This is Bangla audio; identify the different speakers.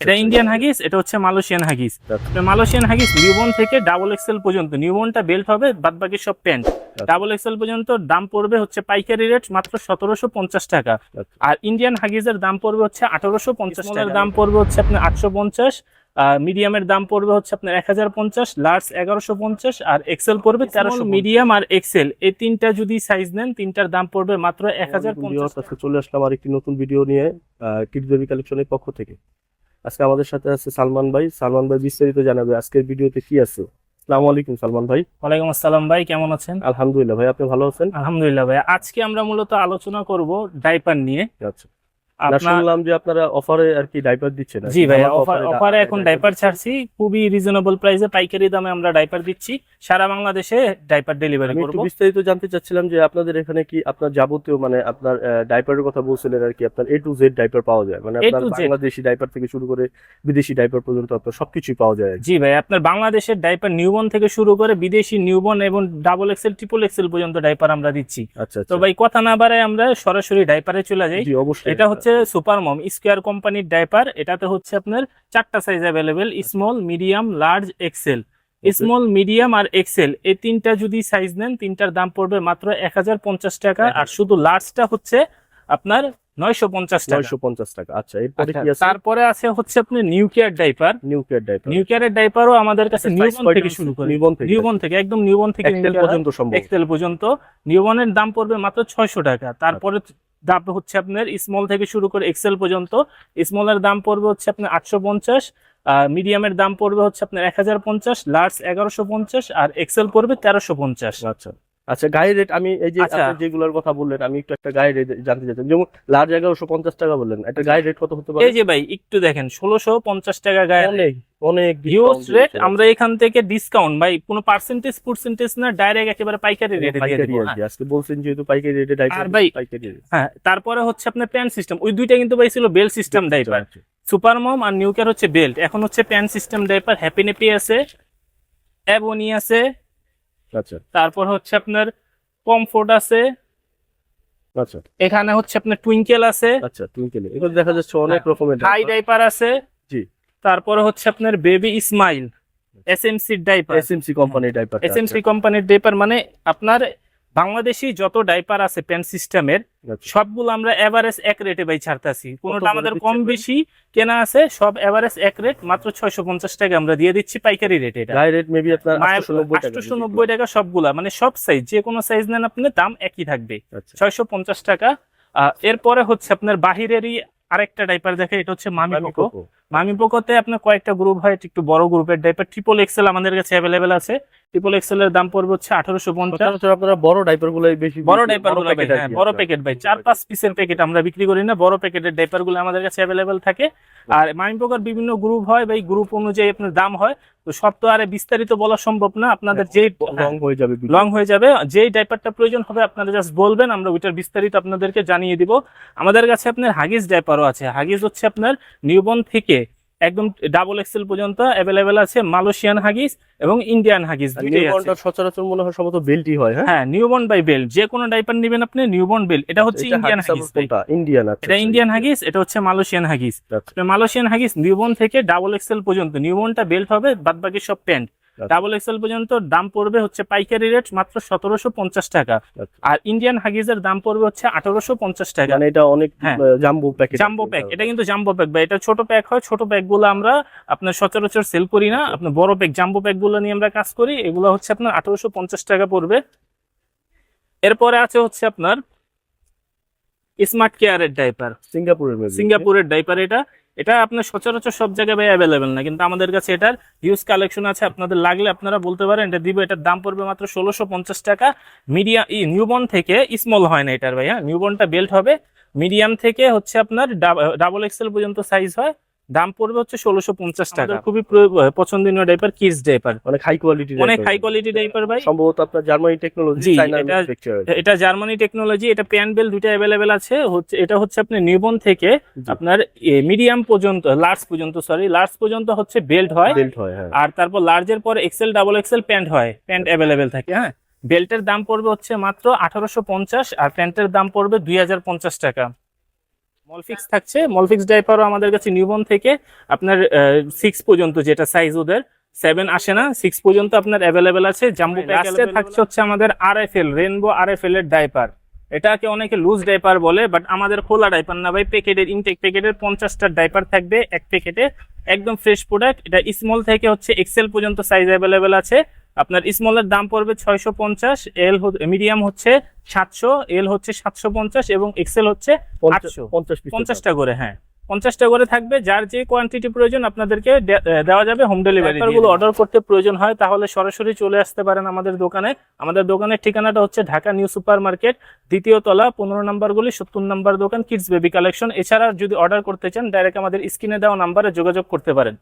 Speaker 1: এটা। ইন্ডিয়ান হাগিস এটা হচ্ছে Malaysian Huggies. Malaysian Huggies newborn থেকে ডাবল এক্সেল পর্যন্ত নিউবর্নটা বেল্ট হবে বাদ বাকি সব প্যান্ট ডাবল এক্সেল পর্যন্ত দাম পড়বে হচ্ছে পাইকারি রেট মাত্র সতেরোশো পঞ্চাশ টাকা। আর ইন্ডিয়ান হাগিজের দাম পড়বে হচ্ছে আঠারোশো পঞ্চাশ টাকার দাম পড়বে হচ্ছে আপনার আটশো পঞ্চাশ মিডিয়ামের দাম পড়বে হচ্ছে আপনার এক হাজার পঞ্চাশ লার্জ এগারোশো পঞ্চাশ আর এক্সেল পড়বে তেরোশো মিডিয়াম আর এক্সেল এই তিনটা যদি সাইজ নেন তিনটার দাম পড়বে মাত্র এক হাজার পঞ্চাশ
Speaker 2: চলে আসলাম আর একটি নতুন ভিডিও নিয়ে কিড কালেকশনের পক্ষ থেকে। আজকে আমাদের সাথে আছে সালমান ভাই। সালমান ভাই বিস্তারিত জানাবে আজকের ভিডিওতে কি আছে। আসসালামু আলাইকুম সালমান ভাই।
Speaker 1: ওয়ালাইকুম আসসালাম ভাই কেমন আছেন?
Speaker 2: আলহামদুলিল্লাহ ভাই আপনি ভালো আছেন?
Speaker 1: আলহামদুলিল্লাহ ভাই আজকে আমরা মূলত আলোচনা করব ডাইপার নিয়ে।
Speaker 2: আচ্ছা। শুনলাম যে আপনারা অফারে আর কি ডাইপার দিচ্ছেন
Speaker 1: জি ভাই
Speaker 2: আমাকে
Speaker 1: অফার
Speaker 2: offer এ
Speaker 1: অফারে এখন ডাইপার ছাড়ছি খুবই রিজনেবল প্রাইসে পাইকারি দামে আমরা ডাইপার দিচ্ছি সারা বাংলাদেশে ডাইপার ডেলিভারি করব।
Speaker 2: বিস্তারিত জানতে চাচ্ছিলাম যে আপনাদের এখানে কি আপনার যাবতীয় মানে আপনার ডাইপারের কথা বলছিলেন আর কি আপনার এ টু জেড ডাইপার পাওয়া যায়। মানে আপনার বাংলাদেশি ডাইপার থেকে শুরু করে বিদেশি ডাইপার পর্যন্ত আপনার সবকিছুই পাওয়া যায়
Speaker 1: জি ভাই আপনার বাংলাদেশের ডাইপার নিউবর্ন থেকে শুরু করে বিদেশি নিউবর্ন এবং ডাবল এক্সেল ট্রিপল এক্সেল পর্যন্ত ডাইপার আমরা দিচ্ছি।
Speaker 2: আচ্ছা
Speaker 1: তো
Speaker 2: আচ্ছা।
Speaker 1: ভাই কথা না বাড়ায় আমরা সরাসরি ডাইপারে চলে যাই। এটা হচ্ছে সুপার মম স্কোয়ার কোম্পানির ডাইপার এটাতে হচ্ছে আপনার চারটা size available small medium large XL small medium আর এক্সেল এই তিনটা যদি সাইজ নেন তিনটার দাম পড়বে মাত্র এক হাজার পঞ্চাশ টাকা। আর শুধু লার্জটা হচ্ছে আপনার নয়শো পঞ্চাশ
Speaker 2: নয়শো পঞ্চাশ টাকা। আচ্ছা এরপরে
Speaker 1: আচ্ছা,
Speaker 2: কি আছে?
Speaker 1: তারপরে আছে হচ্ছে আপনি ডাইপার
Speaker 2: নিউক্লিয়ার ডাইপার
Speaker 1: ডাইপারও আমাদের কাছে থেকে শুরু করে।
Speaker 2: থেকে।
Speaker 1: একদম নিউবর্ন থেকে
Speaker 2: এক্সেল পর্যন্ত সম্ভব।
Speaker 1: এক্সেল পর্যন্ত। নিউবর্নের দাম পড়বে মাত্র ছয়শো টাকা। তারপরে দাম হচ্ছে আপনার স্মল থেকে শুরু করে এক্সেল পর্যন্ত। স্মলের দাম পড়বে হচ্ছে আপনার আটশো পঞ্চাশ মিডিয়ামের দাম পড়বে হচ্ছে আপনার এক হাজার পঞ্চাশ লার্জ এগারোশো পঞ্চাশ, আর এক্সেল পড়বে তেরোশো পঞ্চাশ।
Speaker 2: আচ্ছা। আচ্ছা গায়ের রেট আমি এই যে
Speaker 1: আচ্ছা।
Speaker 2: আপনি যেগুলোর কথা বললেন আমি একটু একটা গায়ের রেট জানতে চাচ্ছি যেমন লার্জ এগারোশো পঞ্চাশ টাকা বললেন একটা গায়ের রেট কত হতে পারে?
Speaker 1: এই যে ভাই একটু দেখেন ষোলোশো পঞ্চাশ টাকা গায়ে
Speaker 2: অনেক অনেক
Speaker 1: হিউজ রেট আমরা এখান থেকে ডিসকাউন্ট ভাই কোনো পার্সেন্টেজ পার্সেন্টেজ না ডাইরেক্ট একেবারে পাইকারি রেটে দিয়ে
Speaker 2: পাইকারি
Speaker 1: দেবো।
Speaker 2: আজকে বলছেন যেহেতু পাইকারি রেটে
Speaker 1: আর ভাই-
Speaker 2: পাইকারি
Speaker 1: হ্যাঁ তারপরে হচ্ছে আপনার প্যান সিস্টেম ওই দুইটা কিন্তু ভাই ছিল belt system diaper super mom আর নিউকের হচ্ছে বেল্ট এখন হচ্ছে pant system diaper happy nappy আছে অ্যাবনি আছে
Speaker 2: আচ্ছা।
Speaker 1: তারপর হচ্ছে আপনার কমফোর্ট আছে।
Speaker 2: আচ্ছা।
Speaker 1: এখানে হচ্ছে আপনার টুইঙ্কেল আছে।
Speaker 2: আচ্ছা টুইঙ্কেল এগুলো দেখা যাচ্ছে অনেক রকমের
Speaker 1: হাই ডাইপার আছে।
Speaker 2: জি।
Speaker 1: তারপরে হচ্ছে আপনার baby smile SMC diaper
Speaker 2: SMC কোম্পানির ডাইপার
Speaker 1: এসএমসি কোম্পানির ডাইপার মানে আপনার বাংলাদেশি যত ডাইপার আছে প্যান সিস্টেমের সবগুলো আমরা এভারেজ এক রেটে ভাই ছাড়তেছি কোনোটা আমাদের কম বেশি কেনা আছে সব এভারেজ এক রেট মাত্র ছয়শো পঞ্চাশ টাকা আমরা দিয়ে দিচ্ছি পাইকারি রেট এটা।
Speaker 2: গায়ের রেট মেবি আপনার 890 টাকা
Speaker 1: আটশো নব্বই টাকা সবগুলা মানে সব সাইজ যে কোনো সাইজ নেন আপনি দাম একই থাকবে।
Speaker 2: আচ্ছা।
Speaker 1: ছয়শো পঞ্চাশ টাকা। এরপরে হচ্ছে আপনার বাহিরেরই আরেকটা ডাইপার দেখে এটা হচ্ছে মামি
Speaker 2: কোকো।
Speaker 1: মামি পোকোতে আপনার কয়েকটা গ্রুপ হয় একটু বড় গ্রুপের ডাইপার ট্রিপল এক্সেল আমাদের কাছে অ্যাভেলেবেল আছে। ট্রিপল এক্সেল এর দাম পড়বে হচ্ছে আঠারোশো পঞ্চাশ।
Speaker 2: আপনারা বড় ডাইপারগুলো বেশি
Speaker 1: বড়
Speaker 2: ডাইপারগুলো
Speaker 1: হ্যাঁ বড় প্যাকেট ভাই। চার পাঁচ পিসের প্যাকেট আমরা বিক্রি করি না বড় প্যাকেটের ডাইপারগুলো আমাদের কাছে অ্যাভেলেবেল থাকে। আর মাইন পোকার বিভিন্ন গ্রুপ হয় এই গ্রুপ অনুযায়ী আপনার দাম হয়। তো সব তো আর বিস্তারিত বলা সম্ভব না। আপনাদের যেই
Speaker 2: লং হয়ে যাবে
Speaker 1: লং হয়ে যাবে। যেই ডাইপারটা প্রয়োজন হবে আপনারা জাস্ট বলবেন আমরা ওইটার বিস্তারিত আপনাদেরকে জানিয়ে দিব। আমাদের কাছে আপনার হাগিস ডাইপারও আছে। হাগিস হচ্ছে আপনার নিউবন থেকে একদম ডাবল এক্সেল পর্যন্ত অ্যাভেলেবেল আছে মালয়েশিয়ান হাগিস এবং ইন্ডিয়ান হাগিস
Speaker 2: নিউবর্নটা সচরাচর মনে হয় সম্ভবত বেল্টই হয় হ্যাঁ?
Speaker 1: নিউবর্ন বাই বেল্ট যে কোনো ডাইপার নেবেন আপনি নিউবর্ন বেল্ট এটা হচ্ছে ইন্ডিয়ান
Speaker 2: হাগিস ইন্ডিয়ান আচ্ছা
Speaker 1: এটা ইন্ডিয়ান হাগিস এটা হচ্ছে মালয়েশিয়ান হাগিস
Speaker 2: আচ্ছা।
Speaker 1: মালয়েশিয়ান হাগিস নিউবর্ন থেকে ডাবল এক্সেল পর্যন্ত নিউবর্নটা বেল্ট হবে বাদ বাকি সব প্যান্ট
Speaker 2: আচ্ছা।
Speaker 1: ডাবল এক্সেল পর্যন্ত দাম পড়বে হচ্ছে পাইকারি রেট মাত্র সতেরোশো পঞ্চাশ টাকা। আর ইন্ডিয়ান হাগিজের দাম পড়বে হচ্ছে আঠারোশো পঞ্চাশ টাকা।
Speaker 2: মানে এটা অনেক। জাম্বো প্যাকেট
Speaker 1: জাম্বো প্যাক এটা কিন্তু জাম্বো প্যাক বা এটা ছোট প্যাক হয়। ছোট প্যাকগুলো আমরা আপনার সচরাচর সেল করি না। আপনার বড় প্যাক জাম্বো প্যাকগুলো নিয়ে আমরা কাজ করি। এগুলো হচ্ছে আপনার আঠারোশো পঞ্চাশ টাকা পড়বে। এরপরে আছে হচ্ছে আপনার স্মার্ট কেয়ারের ডাইপার
Speaker 2: সিঙ্গাপুরের
Speaker 1: সিঙ্গাপুরের ডাইপার এটা। এটা আপনার সচরাচর সব জায়গায় ভাই অ্যাভেলেবেল না, কিন্তু আমাদের কাছে এটার হিউজ কালেকশন আছে। আপনাদের লাগলে আপনারা বলতে পারেন, এটা দিব, এটার দাম পড়বে মাত্র ষোলোশো পঞ্চাশ টাকা। মিডিয়াম ই নিউবর্ন থেকে স্মল হয় না এটার ভাই হ্যাঁ নিউবর্নটা বেল্ট হবে। মিডিয়াম থেকে হচ্ছে আপনার ডাবল এক্সেল পর্যন্ত সাইজ হয়। দাম পড়বে হচ্ছে ষোলোশো পঞ্চাশ টাকা। খুবই পছন্দনীয় ডাইপার কিডস ডাইপার
Speaker 2: অনেক হাই কোয়ালিটি
Speaker 1: অনেক হাই কোয়ালিটি ডাইপার ভাই।
Speaker 2: সম্ভবত আপনার জার্মানি টেকনোলজি
Speaker 1: এটা- জার্মানি টেকনোলজি এটা প্যান বেল দুইটা অ্যাভেলেবেল আছে। হচ্ছে এটা হচ্ছে আপনি নিউবর্ন থেকে আপনার মিডিয়াম পর্যন্ত লার্জ পর্যন্ত সরি লার্জ পর্যন্ত হচ্ছে বেল্ট হয়।
Speaker 2: বেল্ট হয় হ্যাঁ।
Speaker 1: আর তারপর লার্জের পর এক্সেল ডাবল এক্সেল প্যান্ট হয় প্যান্ট অ্যাভেলেবেল থাকে হ্যাঁ। বেল্টের দাম পড়বে হচ্ছে মাত্র আঠারোশো পঞ্চাশ আর প্যান্টের দাম পড়বে দুই হাজার পঞ্চাশ টাকা। মলফিক্স থাকছে। মলফিক্স ডাইপারও আমাদের কাছে নিউবর্ন থেকে আপনার সিক্স পর্যন্ত যেটা সাইজ ওদের সেভেন আসে না সিক্স পর্যন্ত আপনার অ্যাভেলেবেল আছে। জাম্বু লাস্টে থাকছে হচ্ছে আমাদের আর এফ এল রেনবো আর এফ এল এর ডাইপার এটাকে অনেকে লুজ ডাইপার বলে বাট আমাদের খোলা ডাইপার না ভাই প্যাকেটের ইনটেক প্যাকেটের পঞ্চাশটা ডাইপার থাকবে এক প্যাকেটে একদম ফ্রেশ প্রোডাক্ট এটা স্মল থেকে হচ্ছে এক্সেল পর্যন্ত সাইজ অ্যাভেলেবেল আছে। আপনার স্মলের দাম পড়বে ছয়শো পঞ্চাশ এল মিডিয়াম হচ্ছে সাতশো এল হচ্ছে সাতশো পঞ্চাশ এবং এক্সেল হচ্ছে আটশো। পঞ্চাশটা করে হ্যাঁ। পঞ্চাশটা করে থাকবে যার যে কোয়ান্টিটি প্রয়োজন আপনাদেরকে দেওয়া যাবে হোম ডেলিভারি গুলো অর্ডার করতে প্রয়োজন হয় তাহলে সরাসরি চলে আসতে পারেন আমাদের দোকানে। আমাদের দোকানের ঠিকানাটা হচ্ছে ঢাকা নিউ সুপার মার্কেট দ্বিতীয় তলা পনেরো নাম্বার গুলি সত্তর নাম্বার দোকান কিডস বেবি কালেকশন এছাড়া যদি অর্ডার করতে চান ডাইরেক্ট আমাদের স্ক্রিনে দেওয়া নাম্বারে যোগাযোগ করতে পারেন।